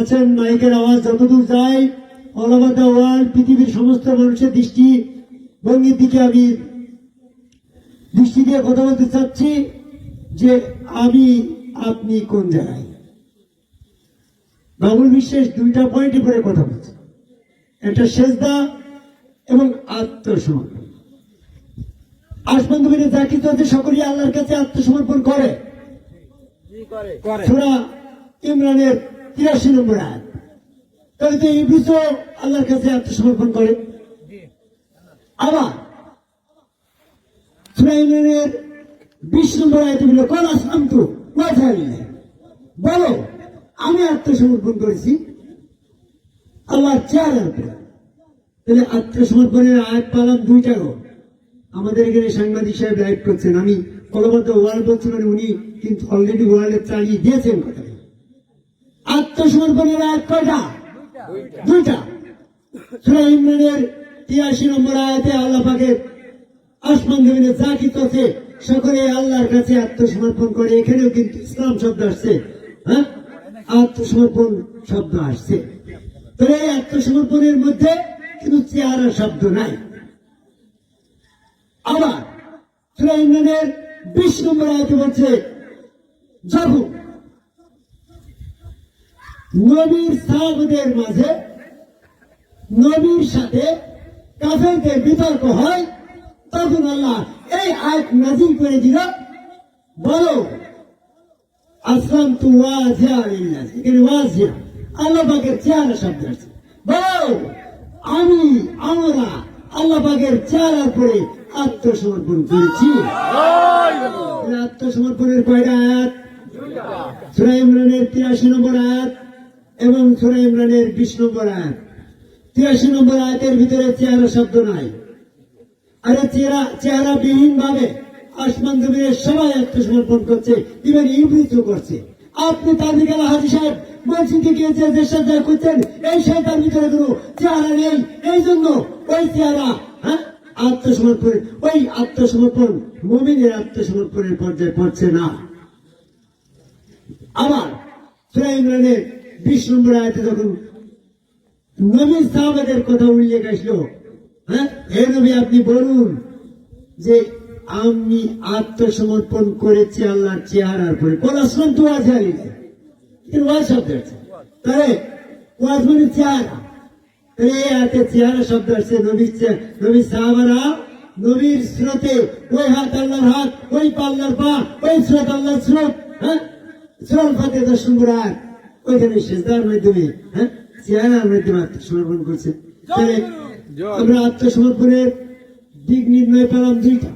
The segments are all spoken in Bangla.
আছেন, মাইকের আওয়াজ যতদূর যায় অল ওভার দ্য ওয়ার্ল্ড পৃথিবীর সমস্ত মানুষের দৃষ্টি ভঙ্গির দিকে আমি দৃষ্টি দিয়ে কথা বলতে চাচ্ছি যে আমি, আপনি কোন জায়গায়? বাবুল বিশ্বাস দুইটা পয়েন্টে পরে কথা বলছে। একটা সেজদা এবং আত্মসমর্পণ। আসমান যা কিছু আছে, সকলেই আল্লাহর কাছে আত্মসমর্পণ করে। সুরা ইমরানের তিরাশি নম্বর আয়াত। তাহলে তো ইবলিসও আল্লাহর কাছে আত্মসমর্পণ করে। আবার সুরা ইমরানের বিশ নম্বর আয়াত বলল কল আসলাম তো বলো আমি আত্মসমর্পণ করেছি আল্লাহ চেয়ারের উপরে। তাহলে আত্মসমর্পণের আয়াত পালাম দুইটা আমাদের এখানে সাংবাদিক সাহেব লাইভ করছেন। আমি কলবদ্ধ ওয়ার্ল্ড বলছি মানে উনি কিন্তু অলরেডি ওয়ার্ল্ডে চালিয়ে দিয়েছেন আত্মসমর্পণের আয়াত কয়টা? দুইটা। সুরা ইমরানের তিরাশি নম্বর আয়াতে আল্লাহ পাকের আসমান জমিনে যা কিছু আছে, সকলে আল্লাহর কাছে আত্মসমর্পণ করে। এখানেও কিন্তু ইসলাম শব্দ আসছে। হ্যাঁ? আত্মসমর্পণ শব্দ আসছে। তো এই আত্মসমর্পণের মধ্যে কিন্তু চেহারা শব্দ নাই। আবার সুরা ইমরানের বিশ নম্বর আয়তে বলছে যখন নবীর সাহাবদের মাঝে নবীর সাথে কাফেরদের বিতর্ক হয় তখন আল্লাহ এই আয়াত নাজিল করে দিল বলো আসলাম তু ওয়াজিয়া এখানে ওয়াজিয়া আল্লাহ পাকের চেহারা শব্দ আছে। বলো আমি আমরা আল্লাহ পাকের চেহারার পরে আত্মসমর্পণ করেছি। আত্মসমর্পণের কয়টা আয়াত? সুরা ইমরানের তিরাশি নম্বর আয়াত এবং সুরা ইমরানের বিশ নম্বর আয়াত। তিরাশি নম্বর আয়াতের ভিতরে চেহারা শব্দ নাই। আরে চেহারা চেহারা বিহীন ভাবে আসমান জমিনের সবাই আত্মসমর্পণ করছে ইভেন ইউবৃত করছে। আপনি তাদের গেলে হাজি সাহেব মসজিদে গিয়েছে যে শ্রদ্ধা করছেন, এই শয়তার ভিতরে কোনো চেহারা নেই। এই জন্য ওই চেহারা হ্যাঁ আত্মসমর্পণ ওই আত্মসমর্পণ, মমিনের আত্মসমর্পণের পর্যায়ে পড়ছে না। আবার সুরা ইমরানের বিশ নম্বর আয়তে যখন নবী সাহাবাদের কথা উল্লেখ আসলো হ্যাঁ? হে নবী, আপনি বলুন যে আমি আত্মসমর্পণ করেছি আল্লাহর চেহারার পরে আসলাম তো আছে ওয়াজ শব্দ আছে। তাহলে ওয়াজ মানে চেহারা। তাহলে এই চেহারা শব্দ আসছে নবীর সাহাবারা নবীর স্রোতে, ওই হাত আল্লাহর হাত, ওই পাল্লার পা, ওই স্রোত আল্লাহর স্রোত হ্যাঁ? স্রোত ফাতে দর্শন করে আর ওইখানে সেজদার মাধ্যমে হ্যাঁ? চেহারার মাধ্যমে আত্মসমর্পণ করছে। তাহলে আমরা আত্মসমর্পণের দিক নির্ণয় পেলাম দুইটা।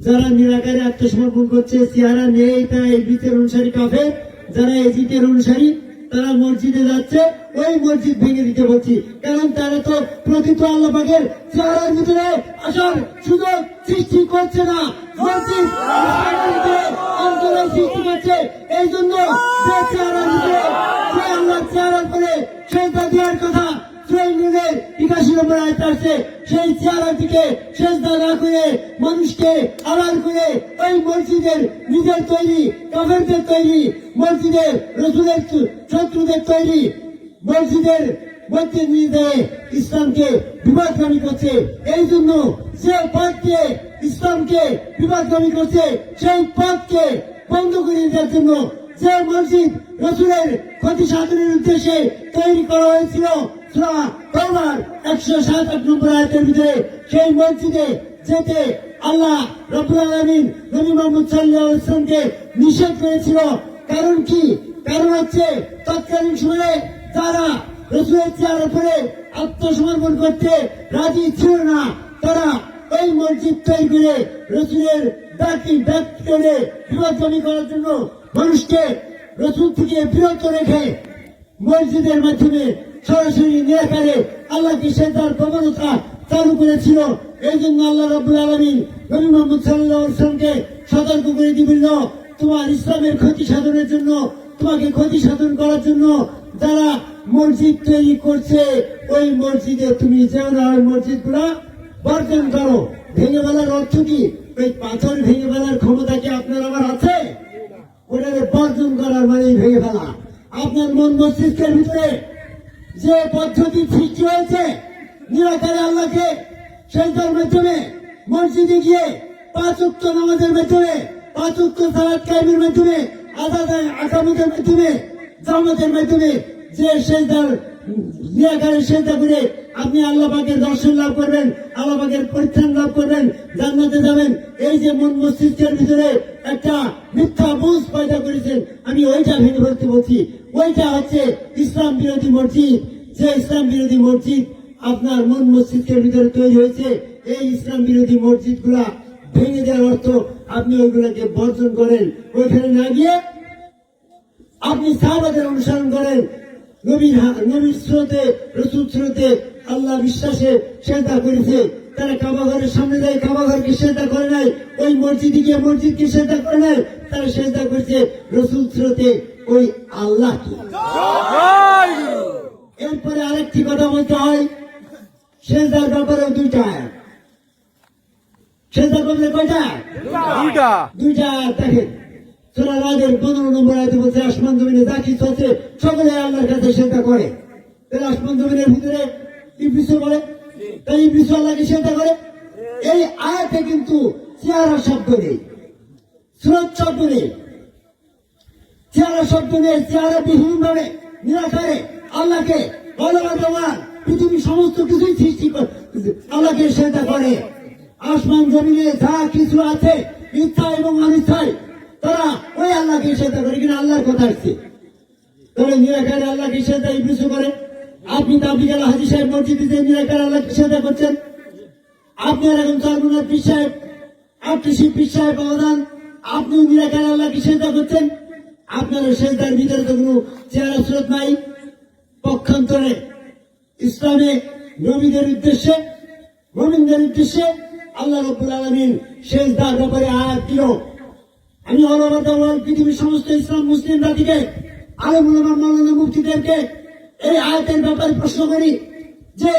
যারা নিরাকারে আত্মসমর্পণ করছে চেহারা নেই তারা এই বিতের অনুসারী কাফের। যারা এজিটের অনুসারী তারা মসজিদে যাচ্ছে, ওই মসজিদ ভেঙে দিতে বলছি। কারণ তারা তো প্রকৃত আল্লাহ পাকের চেহারার ভিতরে আসার সুযোগ সৃষ্টি করছে না। মসজিদ সৃষ্টি করছে। এই জন্য চেহারার ভিতরে সে চেহারার পরে সেটা দেওয়ার কথা ট্রেনের একাশি নম্বর আয়ত সেই চেহারা থেকে সেজদা না করে মানুষকে আড়াল করে ওই মসজিদের নিজের তৈরি, কাফেরদের তৈরি, মসজিদের রসুলের শত্রুদের তৈরি, মসজিদের মধ্যে নিয়ে দেয় ইসলামকে বিবাদগামী করছে। এই জন্য যে পথকে ইসলামকে বিবাদগামী করছে, সেই পথকে বন্ধ করে দেওয়ার জন্য যে মসজিদ রসুলের ক্ষতি সাধনের উদ্দেশ্যে তৈরি করা হয়েছিল সেই আল্লাহ কারণ কি? কারণ তারা আত্মসমর্পণ করতে রাজি ছিল না, তারা ওই মসজিদ তৈরি করে রসুলের ব্যাটি ব্যাট করে করার জন্য মানুষকে রসুল থেকে বিরত রেখে মসজিদের মাধ্যমে সরাসরি নিরাকারে আল্লাহকে সেদার প্রবণতা চালু করেছিল এই জন্য আল্লাহ রব্বুল আলমী নবী মোহাম্মদ সাল্লাহামকে সতর্ক করে দিবিল তোমার ইসলামের ক্ষতি সাধনের জন্য, তোমাকে ক্ষতি সাধন করার জন্য যারা মসজিদ তৈরি করছে, ওই মসজিদে তুমি যেও না, ওই মসজিদগুলা বর্জন করো। ভেঙে ফেলার অর্থ কি? ওই পাথর ভেঙে ফেলার ক্ষমতা কি আপনার আমার আছে? ওটাকে বর্জন করার মানে ভেঙে ফেলা। আপনার মন মস্তিষ্কের ভিতরে যে পদ্ধতি সৃষ্টি হয়েছে, নিরাকারে আল্লাহকে সেজদার মাধ্যমে মসজিদে গিয়ে পাঁচ উক্ত নামাজের মাধ্যমে, পাঁচ উক্ত সালাদ কায়েমের মাধ্যমে আকামতের মাধ্যমে, জামাতের মাধ্যমে যে সেজদার, নিরাকারে সেজদা করে আপনি আল্লাহ দর্শন লাভ করবেন, আল্লাহ পরিত্রাণ লাভ করবেন, জান্নাতে যাবেন। এই যে মন মস্তিষ্কের ভিতরে একটা মিথ্যা বুঝ পয়দা করেছেন, আমি ওইটা ভেঙে ফেলতে বলছি। ওইটা হচ্ছে ইসলাম বিরোধী মসজিদ। যে ইসলাম বিরোধী মসজিদ আপনার মন মস্তিষ্কের ভিতরে তৈরি হয়েছে, এই ইসলাম বিরোধী মসজিদগুলা ভেঙে দেওয়ার অর্থ আপনি ওইগুলাকে বর্জন করেন। ওইখানে না গিয়ে আপনি সাহাবাদের অনুসরণ করেন। নবীর নবীর স্রোতে, রসুল স্রোতে আল্লাহ বিশ্বাসে শ্রদ্ধা করেছে। তারা কাবা ঘরের সামনে যায়, কাবা ঘরকে শ্রদ্ধা করে নাই। ওই মসজিদে গিয়ে মসজিদকে শ্রদ্ধা করে নাই। তারা শ্রদ্ধা করেছে রসুল স্রোতে। ওই আল্লাহকে। এরপরে আরেকটি কথা বলতে হয় সেজদার ব্যাপারে দুইটা। আয়াত সেজদা করলে কয়টা? দুইটা। দুইটা দেখেন সুরা রাজের পনেরো নম্বর আয়তে বলছে আসমান জমিনে যা কিছু আছে সকলে আল্লাহর কাছে সেজদা করে। তাহলে আসমান জমিনের ভিতরে ইবলিসও করে তাই ইবলিস আল্লাহকে সেজদা করে? এই আয়াতে কিন্তু চেহারা শব্দ নেই। স্রোত শব্দ নেই। চেহারা শব্দ বিহীন ভাবে, নিরাকারে, আল্লাহকে ভগবান পৃথিবীর সমস্ত কিছুই সৃষ্টি আল্লাহকে সেটা করে। আসমান জমিনে যা কিছু আছে ইচ্ছা এবং অনিচ্ছায়, তারা ওই আল্লাহকে সেটা করে কিনা আল্লাহর কথা আসছে। তবে নিরাকারে আল্লাহকে সেটা ইবলিসও করে। আপনি দাবি গেল হাজি সাহেব মসজিদে নিরাকারে আল্লাহকে সেটা করছেন। আপনি এখন সর্বনাথ পীর সাহেব, আপনি শিব পীর সাহেব অবদান আপনি নিরাকার আল্লাহকে সেজদা করছেন। আপনার সেজদার ভিতরে তো কোনো চেহারা স্রোত নাই। পক্ষান্তরে ইসলামে নবীদের উদ্দেশ্যে, মোমিনদের উদ্দেশ্যে আল্লাহ রব্বুল আলমিন সেজদার ব্যাপারে আয়াত দিল। আমি অল পৃথিবীর সমস্ত ইসলাম মুসলিম জাতিকে আলমুল্লাহ মাওলানা মুফতিদেরকে এই আয়াতের ব্যাপারে প্রশ্ন করি যে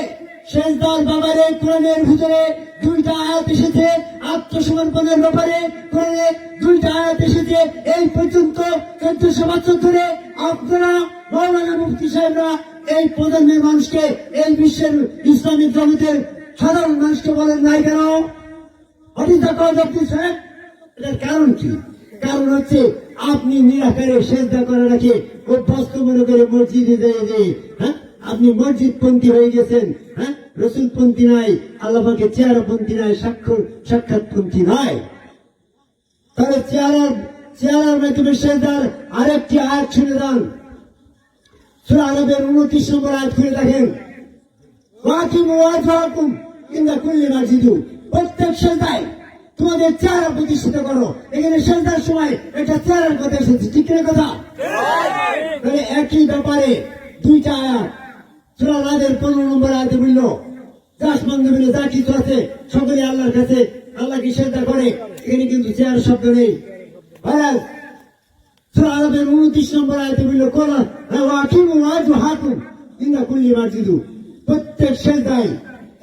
শেষদার ব্যাপারে কোরআনের ভিতরে দুইটা আয়াত এসেছে, আত্মসমর্পণের ব্যাপারে কোরআনে দুইটা আয়াত এসেছে। এই পর্যন্ত চোদ্দশো বছর ধরে আপনারা মৌলানা মুফতি সাহেবরা এই প্রজন্মের মানুষকে, এই বিশ্বের ইসলামিক জগতের সাধারণ মানুষকে বলেন নাই কেন? cause of this fact? এটার কারণ কি? কারণ হচ্ছে আপনি নিরাকারে সেজদা করাটাকে অভ্যস্ত মনে করে মসজিদে যেয়ে যে হ্যাঁ? আপনি মসজিদ পন্থী হয়ে গেছেন হ্যাঁ? রসুল পন্থী নাই আল্লাহকে চেহারা পন্থী নাই সাক্ষর সাক্ষাৎ পন্থী নয় তাহলে চেহারার চেহারার মাধ্যমে সেজদার আরেকটি আয়াত শুনে সুরা আরবের উনত্রিশ নম্বর আয়াত খুলে দেখেন। ওয়াকিম ওয়াজহাকুম ইন্দা কুল্লি মাসজিদু প্রত্যেক তোমাদের চেহারা প্রতিষ্ঠিত করো। এখানে সেজদার সময় একটা চেহারার কথা এসেছে। ঠিক না কথা? একই ব্যাপারে দুইটা আয়াত। সুরা রাজের পনেরো নম্বর আয়াতে বলল দাস মন্দিরে যা কিছু আছে সকলে আল্লাহর কাছে আল্লাহকে সেজদা করে। এখানে কিন্তু চেয়ার শব্দ নেই। মহারাজ সুরা আরবের উনত্রিশ নম্বর আয়তে বলল কোন ওয়াকিম ওয়াজু হাকুম ইন্দা কুল্লি মাসজিদু প্রত্যেক সেজদায়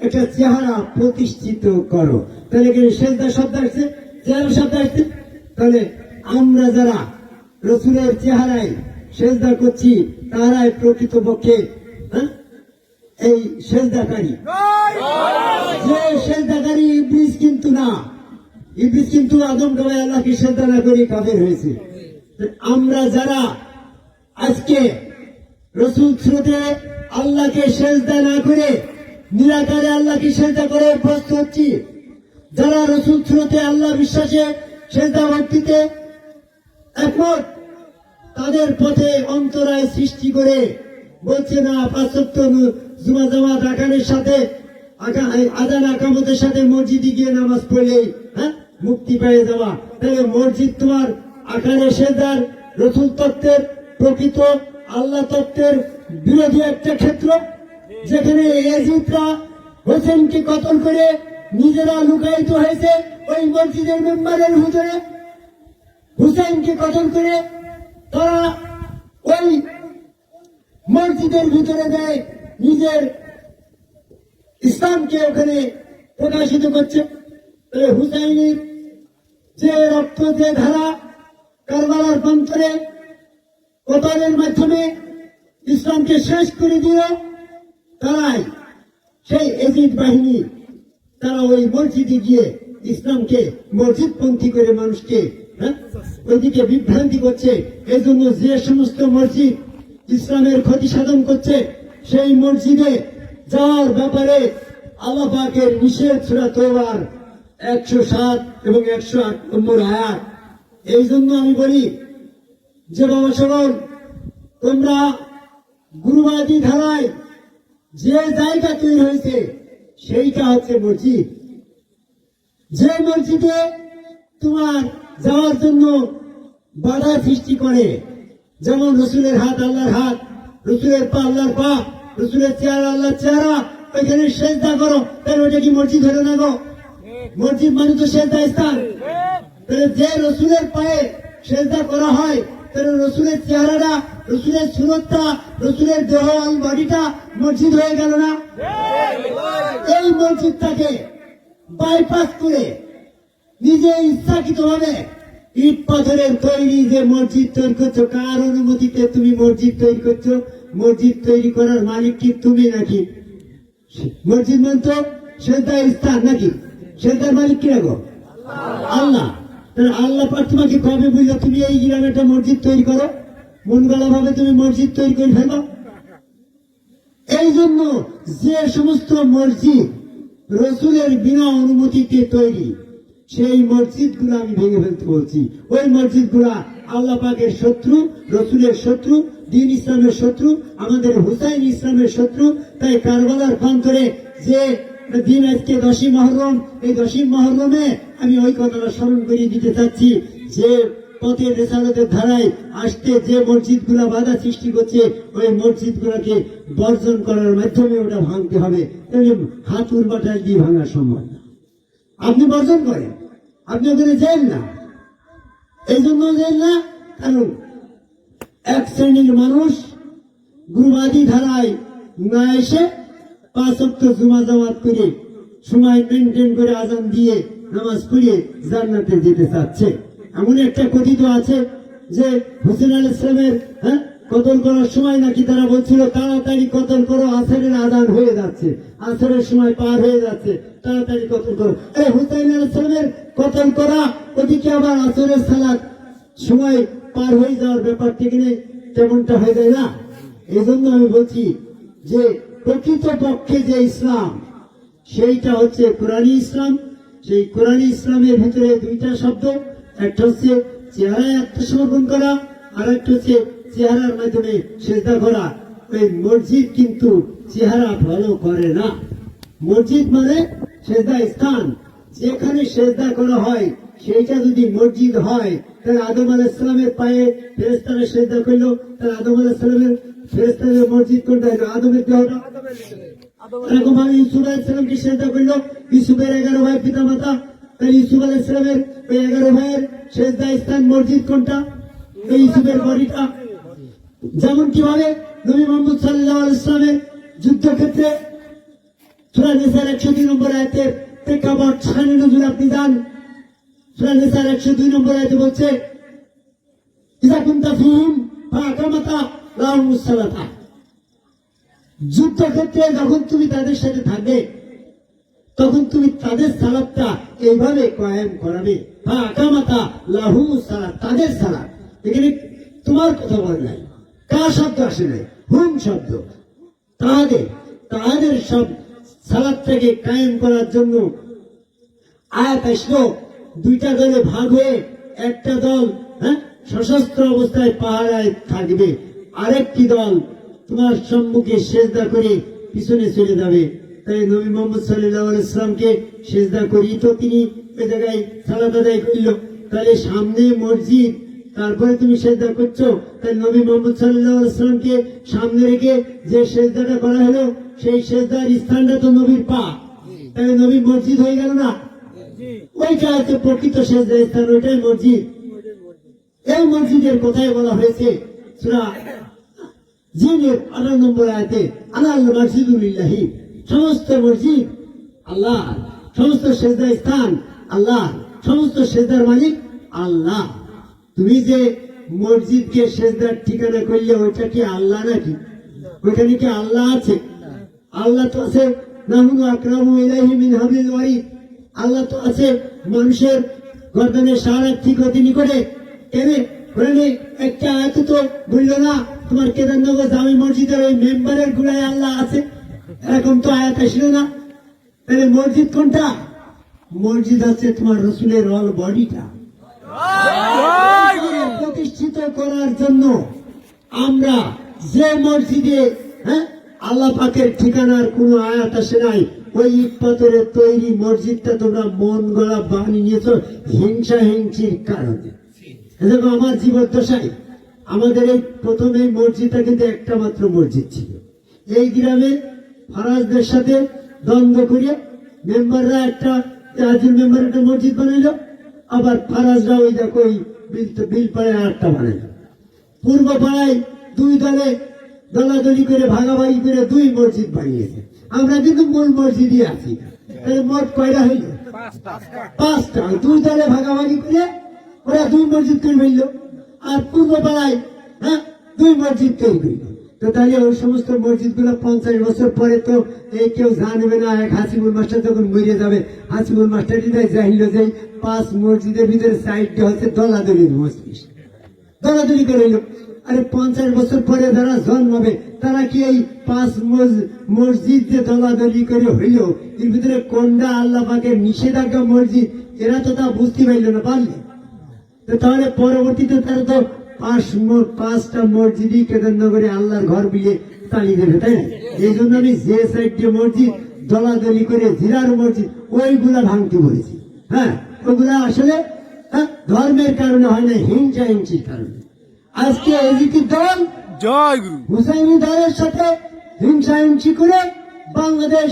একটা চেহারা প্রতিষ্ঠিত করো। তাহলে কি সেজদা শব্দ আসছে চেহারা শব্দ আসছে। তাহলে আমরা যারা রসুলের চেহারায় সেজদা করছি তারাই প্রকৃত পক্ষে হ্যাঁ, এই সেজদাকারী। যে সেজদাকারী ইবলিস কিন্তু না। ইবলিস কিন্তু আদম কাবাই আল্লাহকে সেজদা না করে কাফের হয়েছে। আমরা যারা আজকে রসুল স্রোতে আল্লাহকে সেজদা না করে, নিরাকারে আল্লাহকে সেজদা করে অভ্যস্ত হচ্ছি, যারা রসুল স্রোতে আল্লাহ বিশ্বাসে সেজদা ভক্তিতে একমত, তাদের পথে অন্তরায় সৃষ্টি করে বলছে না পাঁচত্ব জুমা জামাত আকানের সাথে আজান আকামতের সাথে মসজিদে গিয়ে নামাজ পড়লেই হ্যাঁ? মুক্তি পেয়ে যাওয়া। তাহলে মসজিদ তোমার আকারে সেদার রসুল তত্ত্বের প্রকৃত, আল্লাহ তত্ত্বের বিরোধী একটা ক্ষেত্র, যেখানে এজিদরা হোসেনকে কতল করে নিজেরা লুকায়িত হয়েছে ওই মসজিদের মেম্বারের ভিতরে হুসাইনকে কতল করে তারা ওই মসজিদের ভিতরে দেয়। নিজের ইসলামকে ওখানে প্রকাশিত করছে। হুসাইনের যে রক্ত যে ধারা কারবালার প্রান্তরে কোতালের মাধ্যমে ইসলামকে শেষ করে দিল তারাই সেই এজিদ বাহিনী তারা ওই মসজিদে গিয়ে ইসলামকে মসজিদ পন্থী করে মানুষকে হ্যাঁ, ওইদিকে বিভ্রান্তি করছে। এই জন্য যে সমস্ত মসজিদ ইসলামের ক্ষতি সাধন করছে সেই মসজিদে যাওয়ার ব্যাপারে আল্লাহ নিষেধ সুরা তোবার একশো সাত এবং একশো আট নম্বর আয়াত। এই জন্য আমি বলি, যে বাবা সকল তোমরা গুরুবাদী ধারায় যে জায়গা তৈরি হয়েছে, সেইটা হচ্ছে মসজিদ। যে মসজিদে তোমার যাওয়ার জন্য বাধা সৃষ্টি করে, যেমন রসুলের হাত, আল্লাহর হাত রসুলের পা আল্লাহর পা, রসুলের চেহারা আল্লাহর চেহারা। ওইখানে সেজদা করো, তাহলে ওইটা কি মসজিদ হলো না গো? মসজিদ মানে তো সেজদা স্থান। তাহলে যে রসুলের পায়ে সেজদা করা হয়, তাহলে রসুলের চেহারাটা, রসুলের সুরতটা, রসুলের দেহ আল বডিটা মসজিদ হয়ে গেল না? এই মসজিদটাকে বাইপাস করে নিজে ইচ্ছাকৃত ভাবে ইট পাথরের তৈরি যে মসজিদ তৈরি করছ, কার অনুমতিতে তুমি মসজিদ তৈরি করছ? মসজিদ তৈরি করার মালিক কি তুমি নাকি? মসজিদ মানে তো স্থান নাকি? সেদার মালিক কি রাখো আল্লাহ। তাহলে আল্লাহ পাক তোমাকে কবে বুঝলো তুমি এই গ্রামে একটা মসজিদ তৈরি করো? মন ভাবে তুমি মসজিদ তৈরি করে ফেলো। এই জন্য যে সমস্ত মসজিদ রসুলের বিনা অনুমতিতে তৈরি সেই মসজিদগুলো আমি ভেঙে ফেলতে বলছি। ওই মসজিদগুলা আল্লাহ পাকের শত্রু, রসুলের শত্রু, দিন ইসলামের শত্রু, আমাদের হুসাইন ইসলামের শত্রু। তাই কারবালার প্রান্তরে যে দিন আজকে দশই মহরম, এই দশই মহরমে আমি ওই কথাটা স্মরণ করিয়ে দিতে চাচ্ছি যে পথের রেসালতের ধারায় আসতে যে মসজিদগুলা বাধা সৃষ্টি করছে, ওই মসজিদ গুলাকে বর্জন করার মাধ্যমে ওটা ভাঙতে হবে। তাহলে হাত উর্বাটাল দিয়ে ভাঙা সম্ভব না আপনি বর্জন করেন? আপনি ওখানে যান না। এই জন্য যান না, কারণ এক শ্রেণির মানুষ গুরুবাদী ধারায় না এসে পাঁচ অক্ট জুমা জামাত করে সময় মেনটেন করে আজান দিয়ে নামাজ পড়িয়ে জান্নাতে যেতে চাচ্ছে। এমন একটা কথিত আছে যে হুসেন আল ইসলামের হ্যাঁ কতল করার সময় নাকি তারা বলছিল, তাড়াতাড়ি কতল করো, আসরের আদান হয়ে যাচ্ছে, আসরের সময় পার হয়ে যাচ্ছে, তাড়াতাড়ি কতল করো। এই হুসেন আল ইসলামের কতল করা, ওদিকে আবার আসরের সালাদ। সময় পার হয়ে যাওয়ার ব্যাপারটি কিনে তেমনটা হয়ে যায় না। এই জন্য আমি বলছি যে, প্রকৃত পক্ষে যে ইসলাম, সেইটা হচ্ছে কোরআনী ইসলাম। সেই কোরআনী ইসলামের ভিতরে দুইটা শব্দ, একটা হচ্ছে চেহারায় আত্মসমর্পণ করা, আর একটা হচ্ছে চেহারার মাধ্যমে সেজদা করা। ওই মসজিদ কিন্তু চেহারা ফলো করে না। মসজিদ মানে সেজদা স্থান। যেখানে সেজদা করা হয়, সেইটা যদি মসজিদ হয়, তাহলে আদম আলাহ ইসলামের পায়ে ফেরেস্তারা সেজদা করল। তাহলে আদম আলাহ ইসলামের ফেরেস্তাদের মসজিদ কোনটা? হলো? আদমের দেহটা এরকম ভাবে ইউসুফ আলাইসালামকে সেজদা করল। ইউসুফের এগারো ভাই পিতা মাতা তাহলে ইউসুফ আলাইসালামের ওই এগারো ভাইয়ের সেজদা স্থান মসজিদ কোনটা? ওই ইউসুফের বডিটা। যেমন কীভাবে নবী মোহাম্মদ সাল্লাহ ইসলামের যুদ্ধক্ষেত্রে সুরা নিসার একশো দুই নম্বর আয়তের যুদ্ধক্ষেত্রে যখন তুমি তাদের সাথে থাকবে, তখন তুমি তাদের সালাদটা এইভাবে কয়েম করাবে। বা লাহু সালাদ তাদের সালাদ। এখানে তোমার কথা বলে নাই। কার শব্দ আসে নাই? হুম শব্দ। তাহাদের তাহাদের সব সালাদটাকে কায়েম করার জন্য আয়াত আসলো। দুইটা দলে ভাগ হয়ে একটা দল হ্যাঁ সশস্ত্র অবস্থায় পাহারায় থাকবে। আরেকটি দল তোমার সম্মুখে সেজদা করে পিছনে চলে যাবে। তাই নবী মোহাম্মদ সাল্লাহ ইসলামকে সেজদা করি তো তিনি ওই জায়গায় সালাদ আদায় করল। তাহলে সামনে মসজিদ, তারপরে তুমি সেজদা করছ। তাই নবী মোহাম্মদ সাল্লাহ ইসলামকে সামনে রেখে যে সেজদাটা করা হলো সেই সেজদার স্থানটা তো নবীর পা। তাই নবী মসজিদ হয়ে গেল না? ওইটা হচ্ছে প্রকৃত সেজদা স্থান ওইটাই মসজিদ। এই মসজিদের কোথায় বলা হয়েছে সুরা জিনের আঠারো নম্বর আয়াতে আল্লাহ মসজিদুল্লাহি সমস্ত মসজিদ আল্লাহ সমস্ত সেজদা স্থান আল্লাহ সমস্ত সেজদার মালিক আল্লাহ। তুমি যে মসজিদকে সেজদার ঠিকানা করলে ওইটা কি আল্লাহ নাকি? ওইখানে কি আল্লাহ আছে? আল্লাহ তো আছে নাহুনু আকরামু ইলাইহি মিন হাবিল ওয়ারিদ। আল্লাহ তো আছে মানুষের গর্দনের সারাক্ষী গতি নিকটে। কেন? ওখানে একটা আয়াত তো বলল না তোমার কেদারনগর জামি মসজিদের ওই মেম্বারের গুড়ায় আল্লাহ আছে? এরকম তো আয়াত আসলো না। তাহলে মসজিদ কোনটা? মসজিদ হচ্ছে তোমার রসুলের অল বডিটা। প্রতিষ্ঠিত করার জন্য আমরা যে মসজিদে হ্যাঁ আল্লাহ পাকের ঠিকানার কোনো আয়াত আসে নাই। ওই ইট পাথরের তৈরি মসজিদটা তোমরা মন গলা বানিয়ে নিয়েছো হিংসা হিংসির কারণে। দেখো আমার জীবদ্দশায় আমাদের এই প্রথম এই মসজিদটা কিন্তু একটা মাত্র মসজিদ ছিল। এই গ্রামে ফারাজদের সাথে দ্বন্দ্ব করে মেম্বাররা একটা আজিল মেম্বার একটা মসজিদ বানাইলো, আবার ফারাজরা ওই দেখো ওই বিল বিল পাড়ায় আর বানাইল। পূর্ব পাড়ায় দুই দলে দলাদলি করে, ভাগাভাগি করে দুই মসজিদ বানিয়েছে। আমরা কিন্তু মূল মসজিদই আছি। তাহলে মোট কয়টা হইল? পাঁচটা। দুই দলে ভাগাভাগি করে ওরা দুই মসজিদ করে ফেলল। আর পূর্ব পাড়ায় হ্যাঁ দুই মসজিদ তৈরি করল তো তাহলে ওই সমস্ত মসজিদগুলো পঞ্চাশ বছর পরে তো এই কেউ জানবে না, এক হাসিবুল মাস্টার যখন মরে যাবে হাসিবুল মাস্টার জাহিল যে পাঁচ মসজিদের ভিতরে সাইডটা হচ্ছে দলাদলির মসজিদ। দলাদলি করে আরে পঞ্চাশ বছর পরে যারা জন্মাবে তারা কি এই পাঁচ মসজিদ যে দলাদলি করে হইল এর ভিতরে কোনটা আল্লাহ পাকের নিষেধাজ্ঞা মসজিদ? এরা তো তা বুঝতে পারল না পারলে? তো তাহলে পরবর্তীতে তারা তো পাঁচ পাঁচটা মসজিদই কেদারনগরে আল্লাহর ঘর বিয়ে চালিয়ে দেবে তাই না? এই জন্য আমি যে সাইডে মসজিদ দলাদলি করে জিরার মসজিদ ওইগুলা ভাঙতে বলেছি। হ্যাঁ ওগুলা আসলে হ্যাঁ, ধর্মের কারণে হয় না হিংসা হিংসির কারণে। আজকে এদিকে দল জয় গুরু। হুসাইনি দলের সাথে হিংসা হিংসি করে বাংলাদেশ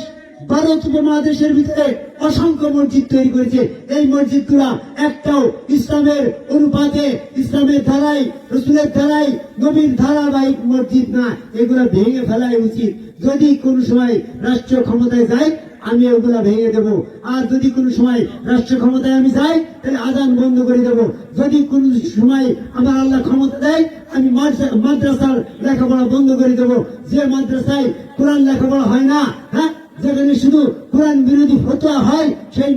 ভারত উপমহাদেশের ভিতরে অসংখ্য মসজিদ তৈরি করেছে। এই মসজিদগুলা একটাও ইসলামের অনুপাতে ইসলামের ধারাই রসুলের ধারাই নবীর ধারাবাহিক মসজিদ না। এগুলা ভেঙে ফেলাই উচিত। যদি কোন সময় রাষ্ট্র ক্ষমতায় যায় আমি ওগুলা ভেঙে দেব। আর যদি কোনো সময় রাষ্ট্র ক্ষমতায় আমি যাই তাহলে আদান বন্ধ করে দেব। যদি কোন সময় আমার আল্লাহ ক্ষমতা দেয় আমি মাদ্রাসার লেখাপড়া বন্ধ করে দেব। যে মাদ্রাসায় কোরআন লেখাপড়া হয় না হ্যাঁ? যেখানে শুধু কোরআন বিরোধী ফতোয়া হয় সেই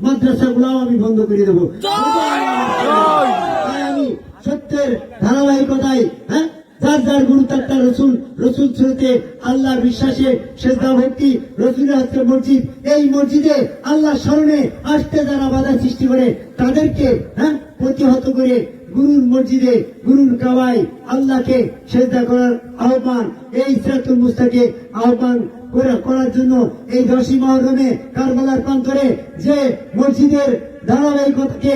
মাদ্রাসা গুলাও আমি বন্ধ করে দেবো। আমি সত্যের ধারাবাহিকতায় হ্যাঁ? যার যার গুরু তার তার রসুল রসুল স্রোতে আল্লাহর বিশ্বাসে সেজদা ভক্তি, রসুলের হচ্ছে মসজিদ। এই মসজিদে আল্লাহ স্মরণে আসতে যারা বাধা সৃষ্টি করে, তাদেরকে হ্যাঁ প্রতিহত করে গুরুর মসজিদে, গুরুর কাবায় আল্লাহকে সেজদা করার আহ্বান, এই সিরাতুল মুস্তাকে আহ্বান করে, করার জন্য এই দশই মহরমে কারবালার প্রান্তরে যে মসজিদের ধারাবাহিকতাকে